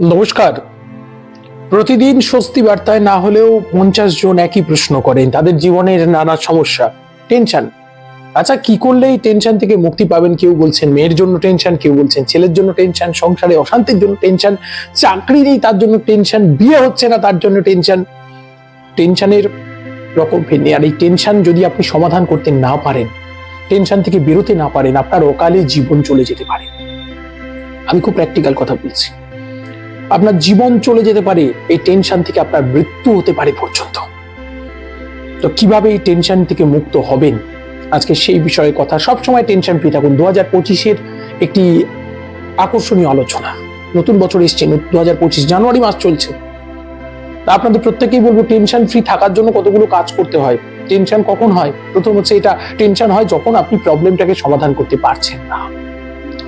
নমস্কার। প্রতিদিন স্বস্তি বার্তায় না হলেও পঞ্চাশ জন একই প্রশ্ন করেন, তাদের জীবনের নানা সমস্যা। টেনশন। আচ্ছা কি করলে এই টেনশন থেকে মুক্তি পাবেন কেউ বলছেন, মেয়ের জন্য টেনশন, কেউ বলছেন, ছেলের জন্য টেনশন, সংসারে অশান্তির জন্য টেনশন চাকরি নেই তার জন্য টেনশন, বিয়ে হচ্ছে না তার জন্য টেনশন। টেনশনের রকম ফেরনি আর এই টেনশন যদি আপনি সমাধান করতে না পারেন, টেনশন থেকে বেরোতে না পারেন, আপনার অকালে জীবন চলে যেতে পারে। আমি খুব প্র্যাকটিক্যাল কথা বলছি। আপনার জীবন চলে যেতে পারে, এই টেনশন থেকে আপনার মৃত্যু হতে পারে পর্যন্ত। তো কীভাবে এই টেনশন থেকে মুক্ত হবেন? আজকে সেই বিষয়ে কথা। সবসময় টেনশন ফ্রি থাকুন। দু হাজার পঁচিশের একটি আকর্ষণীয় আলোচনা। নতুন বছর এসছে দু হাজার পঁচিশ জানুয়ারি মাস চলছে। তা আপনাদের প্রত্যেকেই বলব টেনশন ফ্রি থাকার জন্য কতগুলো কাজ করতে হয়। টেনশন কখন হয়? প্রথম হচ্ছে এটা টেনশন হয় যখন আপনি প্রবলেমটাকে সমাধান করতে পারছেন না।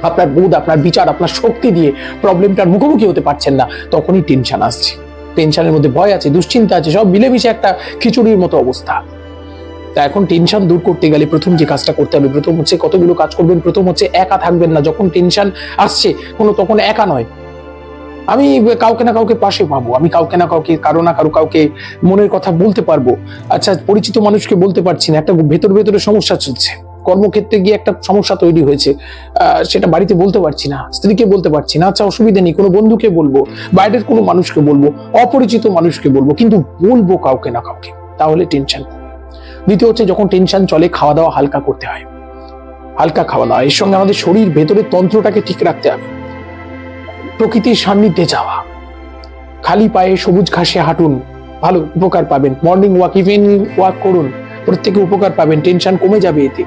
আপনার বোধ, আপনার বিচার, আপনার শক্তি দিয়ে প্রবলেমটার মুখোমুখি হতে পারছেন না, তখনই টেনশন আসছে। টেনশনের মধ্যে ভয় আছে, দুশ্চিন্তা আছে, সব মিলেমিশে একটা খিচুড়ির মতো অবস্থা। তা এখন টেনশন দূর করতে গেলে প্রথম যে কাজটা করতে হবে, প্রথম হচ্ছে কতগুলো কাজ করবেন, প্রথম হচ্ছে একা থাকবেন না। যখন টেনশন আসছে, কোনো তখন একা নয়। আমি কাউকে না কাউকে পাশে পাবো, আমি কাউকে না কাউকে, কারও না কারও কাউকে মনের কথা বলতে পারব। আচ্ছা পরিচিত মানুষকে বলতে পারছি না, একটা ভেতর ভেতরে সমস্যা চলছে। কর্মক্ষেত্রে গিয়ে একটা সমস্যা তৈরি হয়েছে সেটা বাড়িতে বলতে পারছি না, স্ত্রীকে বলতে পারছি না আচ্ছা অসুবিধা নেই, কোনো বন্ধুকে বলব, বাইরের কোনো মানুষকে বলব, অপরিচিত মানুষকে বলব, কিন্তু বলব কাউকে না কাউকে, তাহলে টেনশন দ্বিতীয় হচ্ছে যখন টেনশন চলে, খাওয়া দাওয়া হালকা করতে হয়। হালকা খাওয়া দাওয়া, এর সঙ্গে আমাদের শরীর ভেতরের তন্ত্রটাকে ঠিক রাখতে হবে। প্রকৃতির সান্নিধ্যে যাওয়া, খালি পায়ে সবুজ ঘাসে হাঁটুন, ভালো উপকার পাবেন। মর্নিং ওয়াক ইভিনিং ওয়াক করুন, প্রত্যেকে উপকার পাবেন টেনশন কমে যাবে এতে।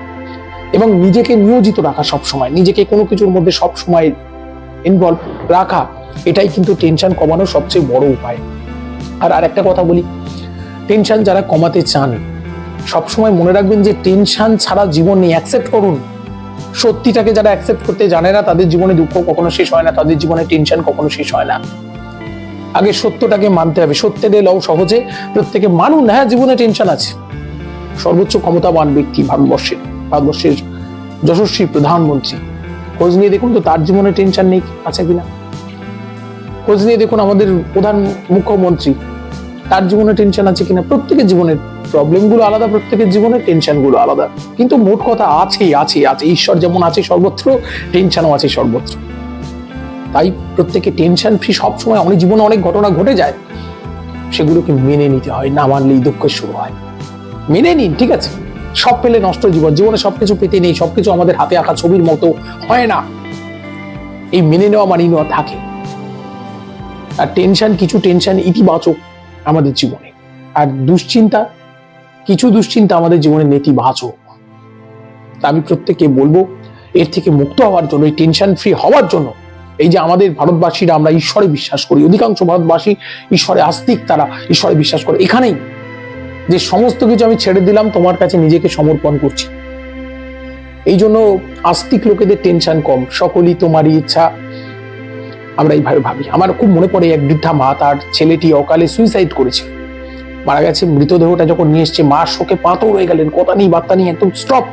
এবং নিজেকে নিয়োজিত রাখা সব সময়, নিজেকে কোনো কিছুর মধ্যে সব সময় ইনভলভ রাখা, এটাই কিন্তু টেনশন কমানোর সবচেয়ে বড় উপায়। আর আরেকটা কথা বলি টেনশন যারা কমাতে চান সবসময় মনে রাখবেন যে টেনশন ছাড়া জীবন নেই অ্যাকসেপ্ট করুন। সত্যিটাকে যারা অ্যাকসেপ্ট করতে জানে না, তাদের জীবনে দুঃখ কখনো শেষ হয় না, তাদের জীবনে টেনশন কখনো শেষ হয় না। আগে সত্যটাকে মানতে হবে, সত্যের লও সহজে প্রত্যেকে মানুন হ্যাঁ জীবনে টেনশন আছে। সর্বোচ্চ ক্ষমতাবান ব্যক্তি ভারতবর্ষের। ভারতবর্ষের যশস্বী প্রধানমন্ত্রী। খোঁজ নিয়ে দেখুন তো তার জীবনে টেনশন নেই, আছে কিনা? খোঁজ নিয়ে দেখুন আমাদের প্রধান মুখ্যমন্ত্রী, তার জীবনে টেনশন আছে কিনা? প্রত্যেকের জীবনের প্রবলেমগুলো আলাদা, প্রত্যেকের জীবনে টেনশনগুলো আলাদা। কিন্তু মোট কথা আছে আছে আছে ঈশ্বর যেমন আছে, সর্বত্র টেনশনও আছে, সর্বত্র। তাই প্রত্যেকে টেনশন ফ্রি সবসময় অনেক জীবনে অনেক ঘটনা ঘটে যায়। সেগুলোকে মেনে নিতে হয়, না মানলেই দুঃখ শুরু হয়। মেনে নিন, ঠিক আছে? সব পেলে নষ্ট জীবন, জীবনে সবকিছু পেতে নেই, সবকিছু আমাদের হাতে আঁকা ছবির মতো হয় না। এই মেনে নেওয়া, মানিয়ে নেওয়া থাকে। আর টেনশন কিছু টেনশন ইতিবাচক আমাদের জীবনে। আর দুশ্চিন্তা, কিছু দুশ্চিন্তা আমাদের জীবনে নেতিবাচক। তা আমি প্রত্যেককে বলব, এর থেকে মুক্ত হওয়ার জন্য, এই টেনশন ফ্রি হওয়ার জন্য, এই যে আমাদের ভারতবাসীরা আমরা ঈশ্বরে বিশ্বাস করি, অধিকাংশ ভারতবাসী ঈশ্বরে আস্তিক, তারা ঈশ্বরে বিশ্বাস করে। এখানেই যে সমস্ত কিছু আমি ছেড়ে দিলাম, তোমার কাছে নিজেকে সমর্পণ করছি। এই জন্য আস্তিক লোকেদের টেনশন কম, সকলই তোমারই ইচ্ছা। আমরা এইভাবে ভাবি। আমার খুব মনে পড়ে এক বৃদ্ধা মা, তার ছেলেটি অকালে সুইসাইড করেছে মারা গেছে, মৃতদেহটা যখন নিয়ে এসছে, মা শোকে পাতর হয়ে গেলেন, কথা নেই, বার্তা নেই, একদম স্টপ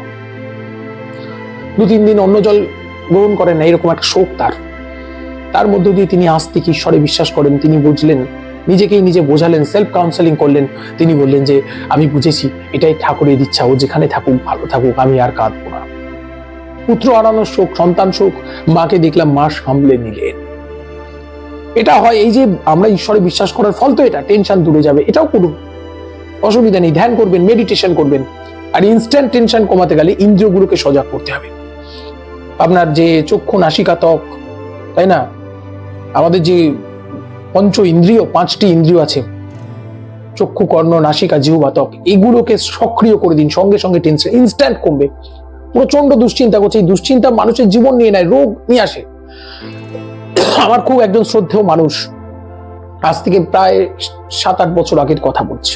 দু তিন দিন অন্য জল গ্রহণ করেন না, এরকম একটা শোক তার। তার মধ্য দিয়ে তিনি আস্তিক, ঈশ্বরে বিশ্বাস করেন। তিনি বুঝলেন নিজেকেই নিজে বোঝালেন সেলফ কাউন্সেলিং করলেন। তিনি বললেন যে, আমি বুঝেছি, এটাই ঠাকুরের ইচ্ছা। ও যেখানে থাকুক, ভালো থাকুক, আমি আর কাঁদবো না। পুত্র হারানোর শোক, সন্তান শোক, মাকে দেখলাম মা সামলে নিলেন। এটা হয় এই যে, আমরা ঈশ্বরে বিশ্বাস করার ফল তো এটা টেনশন দূরে যাবে, এটাও করুন। অসুবিধা নেই, ধ্যান করবেন মেডিটেশন করবেন। আর ইনস্ট্যান্ট টেনশন কমাতে গেলে ইন্দ্রিয়গুলোকে সজাগ করতে হবে। আপনার যে চক্ষু নাসিকা ত্বক তাই না? আমাদের যে পঞ্চ ইন্দ্রিয়, পাঁচটি ইন্দ্রিয় আছে। চক্ষু, কর্ণ, নাসিকা, জিহ্বা, ত্বক, এগুলোকে সক্রিয় করে দিন, সঙ্গে সঙ্গে টেনশন ইনস্ট্যান্ট কমবে। প্রচণ্ড দুশ্চিন্তা করছে, এই দুশ্চিন্তা মানুষের জীবন নিয়ে নেয়, রোগ নিয়ে আসে। আমার খুব একজন শ্রদ্ধেয় মানুষ, আজ থেকে প্রায় সাত আট বছর আগের কথা বলছি।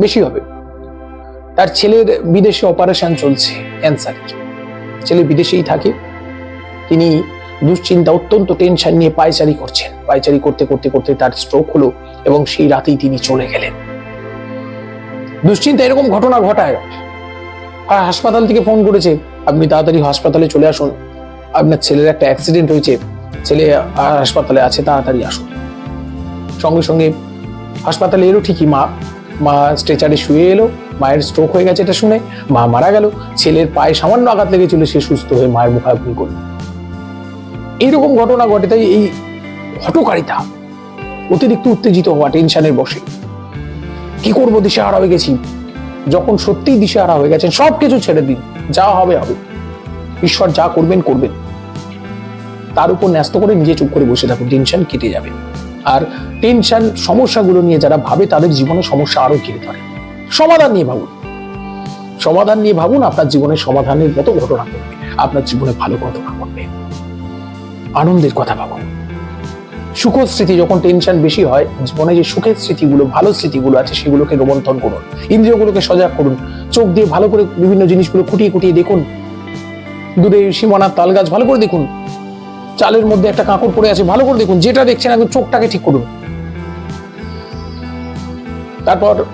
বেশি হবে। তার ছেলের বিদেশে অপারেশন চলছে ক্যান্সার ছেলে বিদেশেই থাকে। তিনি দুশ্চিন্তা অত্যন্ত টেনশন নিয়ে পায়চারি করছেন। পায়চারি করতে করতে করতে তার স্ট্রোক হলো এবং সেই রাতেই তিনি চলে গেলেন। দুশ্চিন্তা এরকম ঘটনা ঘটায়। আর হাসপাতাল থেকে ফোন করেছে আপনি তাড়াতাড়ি হাসপাতালে চলে আসুন। আপনার ছেলের একটা অ্যাক্সিডেন্ট হয়েছে। ছেলে আহ, হাসপাতালে আছে তাড়াতাড়ি আসুন। সঙ্গে সঙ্গে হাসপাতালে এলো ঠিকই মা। মা স্ট্রেচারে শুয়ে এলো মায়ের স্ট্রোক হয়ে গেছে এটা শুনে। মা মারা গেল। ছেলের পায়ে সামান্য আঘাত লেগেছিল সে সুস্থ হয়ে মায়ের মুখাগ্নি করল। এইরকম ঘটনা ঘটে, তাই এই হটকারিতা অতিরিক্ত উত্তেজিত হওয়া, টেনশনের বসে কি করব দিশেহারা হয়ে গেছি? যখন সত্যিই দিশেহারা হয়ে গেছেন সব কিছু ছেড়ে দিন, যা হবে হবে। ঈশ্বর যা করবেন করবেন। তার উপর ন্যস্ত করে নিজে চুপ করে বসে থাকুন, টেনশন কেটে যাবে। আর টেনশন সমস্যাগুলো নিয়ে যারা ভাবে, তাদের জীবনে সমস্যা আরও ঘিরে ধরে। সমাধান নিয়ে ভাবুন। সমাধান নিয়ে ভাবুন, আপনার জীবনে সমাধানের মতো ঘটনা ঘটবে। আপনার জীবনে ভালো ঘটনা ঘটবে। আনন্দের কথা ভাবুন সুখ স্মৃতি যখন টেনশন বেশি হয়, জীবনে যে সুখের স্মৃতিগুলো, ভালো স্মৃতিগুলো আছে, সেগুলোকে রোমন্থন করুন। ইন্দ্রিয়গুলোকে সজাগ করুন। চোখ দিয়ে ভালো করে বিভিন্ন জিনিসগুলো খুঁটিয়ে খুঁটিয়ে দেখুন। দূরে সীমানার তাল গাছ ভালো করে দেখুন। চালের মধ্যে একটা কাঁকড় পড়ে আছে, ভালো করে দেখুন। যেটা দেখছেন একদম চোখটাকে ঠিক করুন। তারপর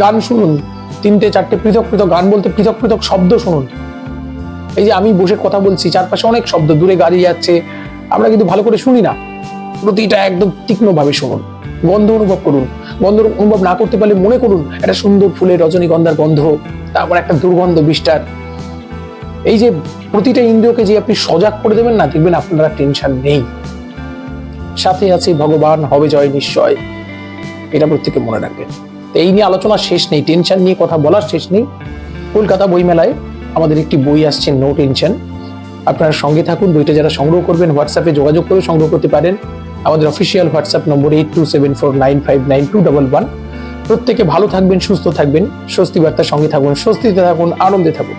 গান শুনুন। তিনটে, চারটে পৃথক পৃথক গান বলতে পৃথক পৃথক শব্দ শুনুন। এই যে আমি বসে কথা বলছি, চারপাশে অনেক শব্দ। দূরে গাড়ি যাচ্ছে আমরা কিন্তু ভালো করে শুনি না। প্রতিটা একদম তীক্ষ্ণভাবে শুনুন। গন্ধ অনুভব করুন। গন্ধ অনুভব না করতে পারলে মনে করুন, একটা সুন্দর ফুলের রজনীগন্ধার গন্ধ, তারপর একটা দুর্গন্ধ বিষ্টার এই যে প্রতিটা ইন্দ্রিয়কে যে আপনি সজাগ করে দেবেন না, দেখবেন আপনারা টেনশন নেই। সাথে আছে, ভগবান হবে জয় নিশ্চয়। এটা প্রত্যেকে মনে রাখবেন। তো এই নিয়ে আলোচনা শেষ নেই টেনশন নিয়ে কথা বলার শেষ নেই। কলকাতা বইমেলায় আমাদের একটি বই আসছে নো টেনশন আপনারা সঙ্গে থাকুন। বইটা যারা সংগ্রহ করবেন হোয়াটসঅ্যাপে যোগাযোগ করে সংগ্রহ করতে পারেন। আমাদের অফিসিয়াল হোয়াটসঅ্যাপ নম্বর eight two seven four nine five nine two double one প্রত্যেকে ভালো থাকবেন, সুস্থ থাকবেন। স্বস্তি বার্তার সঙ্গে থাকুন, স্বস্তিতে থাকুন, আনন্দে থাকুন।